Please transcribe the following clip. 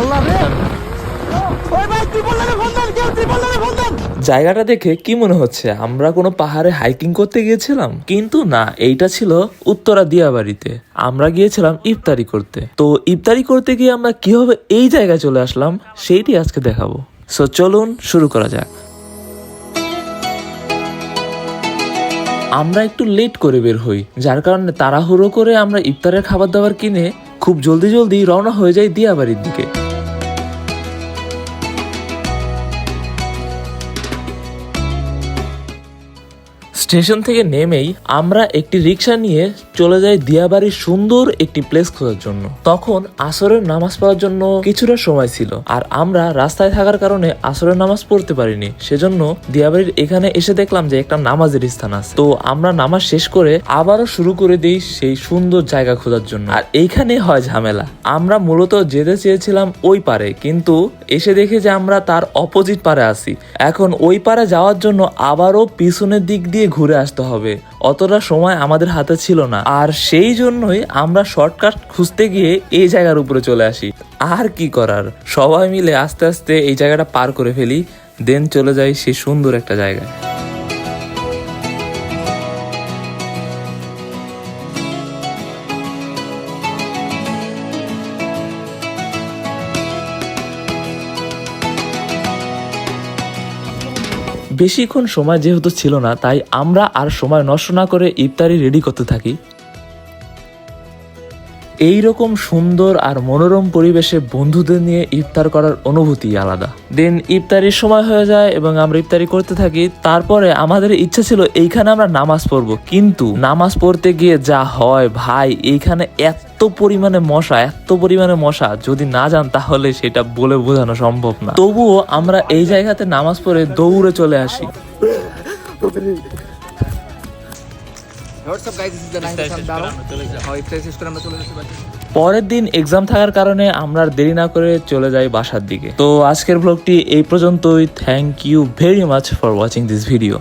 আল্লাহ রে। জায়গাটা দেখে কি মনে হচ্ছে? আমরা কোনো পাহাড়ে হাইকিং করতে গিয়েছিলাম? কিন্তু না এইটা ছিল উত্তরা দিয়াবাড়িতে। আমরা গিয়েছিলাম ইফতারি করতে। তো ইফতারি করতে গিয়ে আমরা কীভাবে এই জায়গায় চলে আসলাম সেইটি আজকে দেখাবো। সো চলুন শুরু করা যাক। আমরা একটু লেট করে বের হই যার কারণে তাড়াহুড়ো করে আমরা ইফতারের খাবার দাবার কিনে খুব জলদি জলদি রওনা হয়ে যাই দিয়াবাড়ির দিকে। স্টেশন থেকে নেমেই আমরা একটি রিক্সা নিয়ে চলে যাই দিয়াবাড়ির সুন্দর একটি প্লেস খোঁজার জন্য। তখন আসরের নামাজ পড়ার জন্য কিছুটা সময় ছিল আর আমরা রাস্তায় থাকার কারণে আসরের নামাজ পড়তে পারিনি। সেজন্য দিয়াবাড়ির এখানে এসে দেখলাম যে একটা নামাজের স্থান আছে। তো আমরা নামাজ শেষ করে আবারও শুরু করে দিই সেই সুন্দর জায়গা খোঁজার জন্য। আর এইখানে হয় ঝামেলা। আমরা মূলত যেতে চেয়েছিলাম ওই পারে, কিন্তু এসে দেখে যে আমরা তার অপোজিট পারে আছি। এখন ওই পারে যাওয়ার জন্য আবারও পিছনের দিক দিয়ে ঘুরে আসতে হবে। অতটা সময় আমাদের হাতে ছিল না। আর সেই জন্যই আমরা শর্টকাট খুঁজতে গিয়ে এই জায়গার উপরে চলে আসি। আর কি করার? সবাই মিলে আস্তে আস্তে এই জায়গাটা পার করে ফেলি দেন চলে যাই সেই সুন্দর একটা জায়গায়। বেশিক্ষণ সময় যেহেতু ছিল না, তাই আমরা আর সময় নষ্ট না করে ইফতারি রেডি করতে থাকি। এই রকম সুন্দর আর মনোরম পরিবেশে বন্ধুদের নিয়ে ইফতার করার অনুভূতি আলাদা। দেন ইফতারির সময় হয়ে যায় এবং আমরা ইফতারি করতে থাকি, তারপরে আমাদের ইচ্ছা ছিল এইখানে আমরা নামাজ পড়ব। কিন্তু নামাজ পড়তে গিয়ে যা হয়, ভাই, এইখানে এত পরিমাণে মশা, এত পরিমাণে মশা। যদি না যান তাহলে সেটা বলে বোঝানো সম্ভব না। তবুও আমরা এই জায়গাতে নামাজ পড়ে দৌড়ে চলে আসি। পরের দিন এক্সাম থাকার কারণে আমরা আর দেরি না করে চলে যাই বাসার দিকে। তো আজকের ব্লগটি এই পর্যন্তই। Thank you very much for watching this video